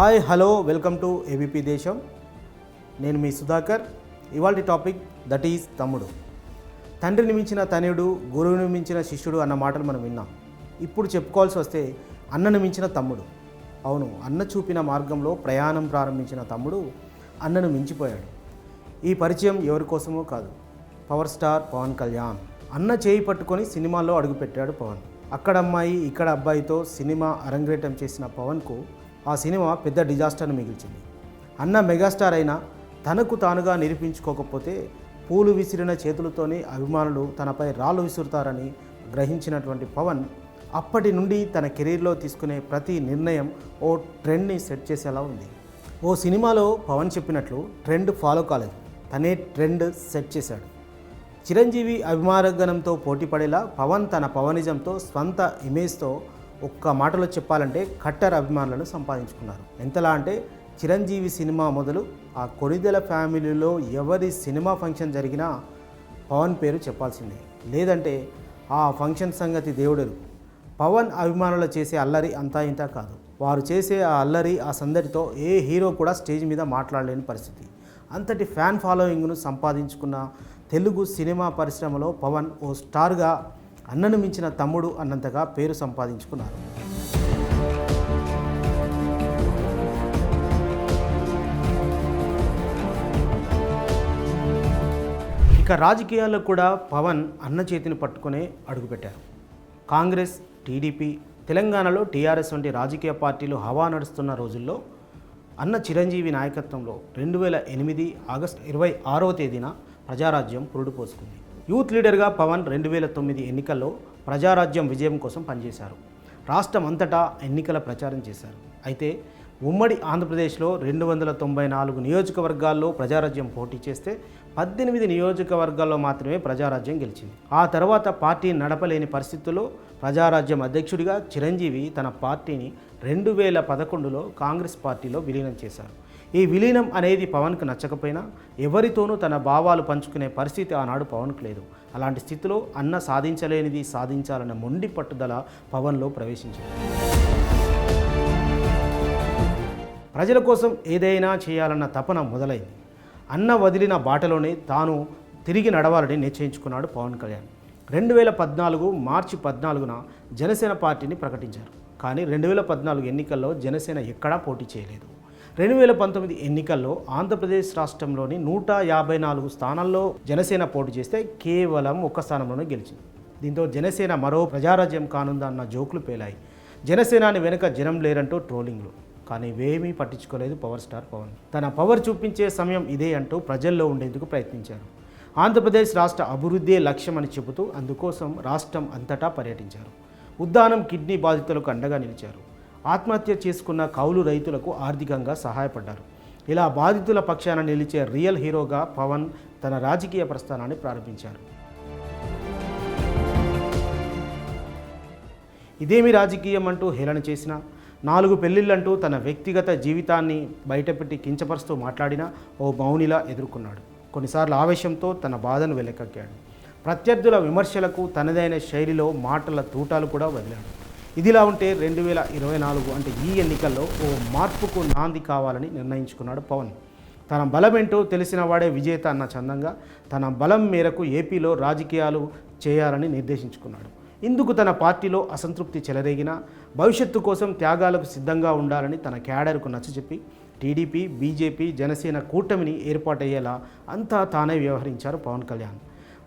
Hi hello welcome to ABP Desam. నేను మీ సుధాకర్. ఇవాళ topic that is తమ్ముడు. తండ్రిని మించిన తనయుడు గురువుని మించిన శిష్యుడు అన్న మాటలు మనం విన్నాం. ఇప్పుడు చెప్పుకోవాల్సి వస్తే అన్నను మించిన తమ్ముడు. అవును అన్న చూపిన మార్గంలో ప్రయాణం ప్రారంభించిన తమ్ముడు అన్నను మించిపోయాడు. ఈ పరిచయం ఎవరి కోసమో కాదు. Power star Pawan Kalyan. అన్న చేయి పట్టుకొని సినిమాల్లో అడుగుపెట్టాడు పవన్. అక్కడ అమ్మాయి ఇక్కడ అబ్బాయితో సినిమా అరంగేటం చేసిన పవన్కు ఆ సినిమా పెద్ద డిజాస్టర్ను మిగిల్చింది. అన్న మెగాస్టార్ అయినా తనకు తానుగా నిరూపించుకోకపోతే పూలు విసిరిన చేతులతోనే అభిమానులు తనపై రాళ్ళు విసురుతారని గ్రహించినటువంటి పవన్ అప్పటి నుండి తన కెరీర్లో తీసుకునే ప్రతి నిర్ణయం ఓ ట్రెండ్ని సెట్ చేసేలా ఉంది. ఓ సినిమాలో పవన్ చెప్పినట్లు ట్రెండ్ ఫాలో కాలేదు. తనే ట్రెండ్ సెట్ చేశాడు. చిరంజీవి అభిమానగణంతో పోటీపడేలా పవన్ తన పవనిజంతో స్వంత ఇమేజ్తో ఒక్క మాటలో చెప్పాలంటే కట్టర్ అభిమానులను సంపాదించుకున్నారు. ఎంతలా అంటే చిరంజీవి సినిమా మొదలు ఆ కొనిదెల ఫ్యామిలీలో ఎవరి సినిమా ఫంక్షన్ జరిగినా పవన్ పేరు చెప్పాల్సిందే. లేదంటే ఆ ఫంక్షన్ సంగతి దేవుడెరు. పవన్ అభిమానులు చేసే అల్లరి అంతా ఇంత కాదు. వారు చేసే ఆ అల్లరి ఆ సందడితో ఏ హీరో కూడా స్టేజ్ మీద మాట్లాడలేని పరిస్థితి. అంతటి ఫ్యాన్ ఫాలోయింగ్ను సంపాదించుకున్న తెలుగు సినిమా పరిశ్రమలో పవన్ ఓ స్టార్గా అన్నను మించిన తమ్ముడు అన్నంతగా పేరు సంపాదించుకున్నారు. ఇక రాజకీయాల్లో కూడా పవన్ అన్న చేతిని పట్టుకునే అడుగుపెట్టారు. కాంగ్రెస్ టీడీపీ తెలంగాణలో టీఆర్ఎస్ వంటి రాజకీయ పార్టీలు హవా నడుస్తున్న రోజుల్లో అన్న చిరంజీవి నాయకత్వంలో రెండు వేల ఎనిమిది ఆగస్టు ఇరవై ఆరవ తేదీన ప్రజారాజ్యం పురుడు పోసుకుంది. యూత్ లీడర్గా పవన్ రెండు వేల తొమ్మిది ఎన్నికల్లో ప్రజారాజ్యం విజయం కోసం పనిచేశారు. రాష్ట్రం అంతటా ఎన్నికల ప్రచారం చేశారు. అయితే ఉమ్మడి ఆంధ్రప్రదేశ్లో రెండు వందల తొంభై నాలుగు నియోజకవర్గాల్లో ప్రజారాజ్యం పోటీ చేస్తే పద్దెనిమిది నియోజకవర్గాల్లో మాత్రమే ప్రజారాజ్యం గెలిచింది. ఆ తర్వాత పార్టీ నడపలేని పరిస్థితుల్లో ప్రజారాజ్యం అధ్యక్షుడిగా చిరంజీవి తన పార్టీని రెండు వేల పదకొండులో కాంగ్రెస్ పార్టీలో విలీనం చేశారు. ఈ విలీనం అనేది పవన్కు నచ్చకపోయినా ఎవరితోనూ తన భావాలు పంచుకునే పరిస్థితి ఆనాడు పవన్కు లేదు. అలాంటి స్థితిలో అన్న సాధించలేనిది సాధించాలన్న మొండి పట్టుదల పవన్లో ప్రవేశించింది. ప్రజల కోసం ఏదైనా చేయాలన్న తపన మొదలైంది. అన్న వదిలిన బాటలోనే తాను తిరిగి నడవాలని నిశ్చయించుకున్నాడు పవన్ కళ్యాణ్. రెండు వేల పద్నాలుగు మార్చి పద్నాలుగున జనసేన పార్టీని ప్రకటించారు. కానీ రెండు వేల పద్నాలుగు ఎన్నికల్లో జనసేన ఎక్కడా పోటీ చేయలేదు. రెండు వేల పంతొమ్మిది ఎన్నికల్లో ఆంధ్రప్రదేశ్ రాష్ట్రంలోని నూట యాభై నాలుగు స్థానాల్లో జనసేన పోటీ చేస్తే కేవలం ఒక్క స్థానంలోనే గెలిచింది. దీంతో జనసేన మరో ప్రజారాజ్యం కానుందన్న జోకులు పేలాయి. జనసేనాని వెనుక జనం లేరంటూ ట్రోలింగ్లు. కానీ ఇవేమీ పట్టించుకోలేదు పవర్ స్టార్ పవన్. తన పవర్ చూపించే సమయం ఇదే అంటూ ప్రజల్లో ఉండేందుకు ప్రయత్నించారు. ఆంధ్రప్రదేశ్ రాష్ట్ర అభివృద్ధే లక్ష్యం అని చెబుతూ అందుకోసం రాష్ట్రం అంతటా పర్యటించారు. ఉద్దానం కిడ్నీ బాధితులకు అండగా నిలిచారు. ఆత్మహత్య చేసుకున్న కౌలు రైతులకు ఆర్థికంగా సహాయపడ్డారు. ఇలా బాధితుల పక్షాన నిలిచే రియల్ హీరోగా పవన్ తన రాజకీయ ప్రస్థానాన్ని ప్రారంభించారు. ఇదేమి రాజకీయం అంటూ హేళన చేసిన నాలుగు పెళ్ళిళ్ళంటూ తన వ్యక్తిగత జీవితాన్ని బయటపెట్టి కించపరుస్తూ మాట్లాడిన ఓ మౌనిలా ఎదుర్కొన్నాడు. కొన్నిసార్లు ఆవేశంతో తన బాధను వెలకక్కాడు. ప్రత్యర్థుల విమర్శలకు తనదైన శైలిలో మాటల తూటాలు కూడా వదిలాడు. ఇదిలా ఉంటే రెండు వేల ఇరవై నాలుగు అంటే ఈ ఎన్నికల్లో ఓ మార్పుకు నాంది కావాలని నిర్ణయించుకున్నాడు పవన్. తన బలమేంటో తెలిసిన వాడే విజేత అన్న చందంగా తన బలం మేరకు ఏపీలో రాజకీయాలు చేయాలని నిర్దేశించుకున్నాడు. ఇందుకు తన పార్టీలో అసంతృప్తి చెలరేగినా భవిష్యత్తు కోసం త్యాగాలకు సిద్ధంగా ఉండాలని తన క్యాడర్కు నచ్చచెప్పి టీడీపీ బీజేపీ జనసేన కూటమిని ఏర్పాటయ్యేలా అంతా తానే వ్యవహరించారు పవన్ కళ్యాణ్.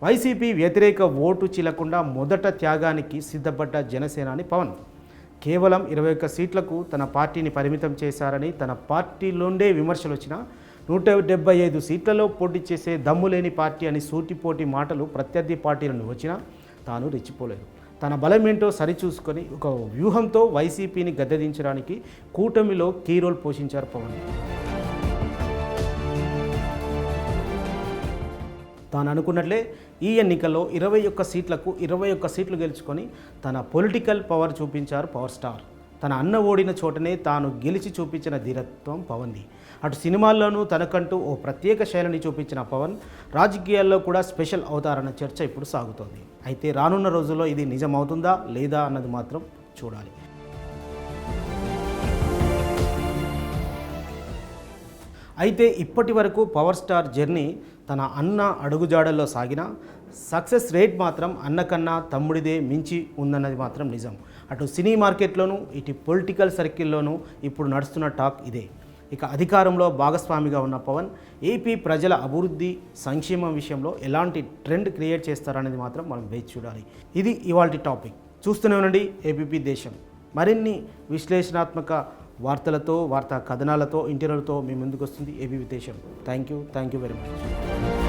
వైసీపీ వ్యతిరేక ఓటు చిలకుండా మొదట త్యాగానికి సిద్ధపడ్డ జనసేనాని పవన్. కేవలం ఇరవై ఒక్క సీట్లకు తన పార్టీని పరిమితం చేశారని తన పార్టీలోండే విమర్శలు వచ్చినా నూట డెబ్బై ఐదు సీట్లలో పోటీ చేసే దమ్ము లేని పార్టీ అని సూటిపోటి మాటలు ప్రత్యర్థి పార్టీలను వచ్చినా తాను రెచ్చిపోలేదు. తన బలమేంటో సరిచూసుకొని ఒక వ్యూహంతో వైసీపీని గద్దెదించడానికి కూటమిలో కీ రోల్ పోషించారు పవన్. తాను అనుకున్నట్లే ఈ ఎన్నికల్లో ఇరవై ఒక్క సీట్లకు ఇరవై ఒక్క సీట్లు గెలుచుకొని తన పొలిటికల్ పవర్ చూపించారు పవర్ స్టార్. తన అన్న ఓడిన చోటనే తాను గెలిచి చూపించిన ధీరత్వం పవన్ది. అటు సినిమాల్లోనూ తనకంటూ ఓ ప్రత్యేక శైలిని చూపించిన పవన్ రాజకీయాల్లో కూడా స్పెషల్ అవుతారన్న చర్చ ఇప్పుడు సాగుతోంది. అయితే రానున్న రోజుల్లో ఇది నిజమవుతుందా లేదా అన్నది మాత్రం చూడాలి. అయితే ఇప్పటి వరకు పవర్ స్టార్ జర్నీ తన అన్న అడుగుజాడల్లో సాగిన సక్సెస్ రేట్ మాత్రం అన్నకన్నా తమ్ముడిదే మించి ఉందన్నది మాత్రం నిజం. అటు సినీ మార్కెట్లోనూ ఇటు పొలిటికల్ సర్కిల్లోనూ ఇప్పుడు నడుస్తున్న టాక్ ఇదే. ఇక అధికారంలో భాగస్వామిగా ఉన్న పవన్ ఏపీ ప్రజల అభివృద్ధి సంక్షేమం విషయంలో ఎలాంటి ట్రెండ్ క్రియేట్ చేస్తారనేది మాత్రం మనం వేచి చూడాలి. ఇది ఇవాళ టాపిక్. చూస్తూనే ఉండండి ఏపీపీ దేశం. మరిన్ని విశ్లేషణాత్మక వార్తలతో వార్తా కథనాలతో ఇంటర్వ్యూలతో మీ ముందుకు వస్తుంది ABP Desam thank you thank you very much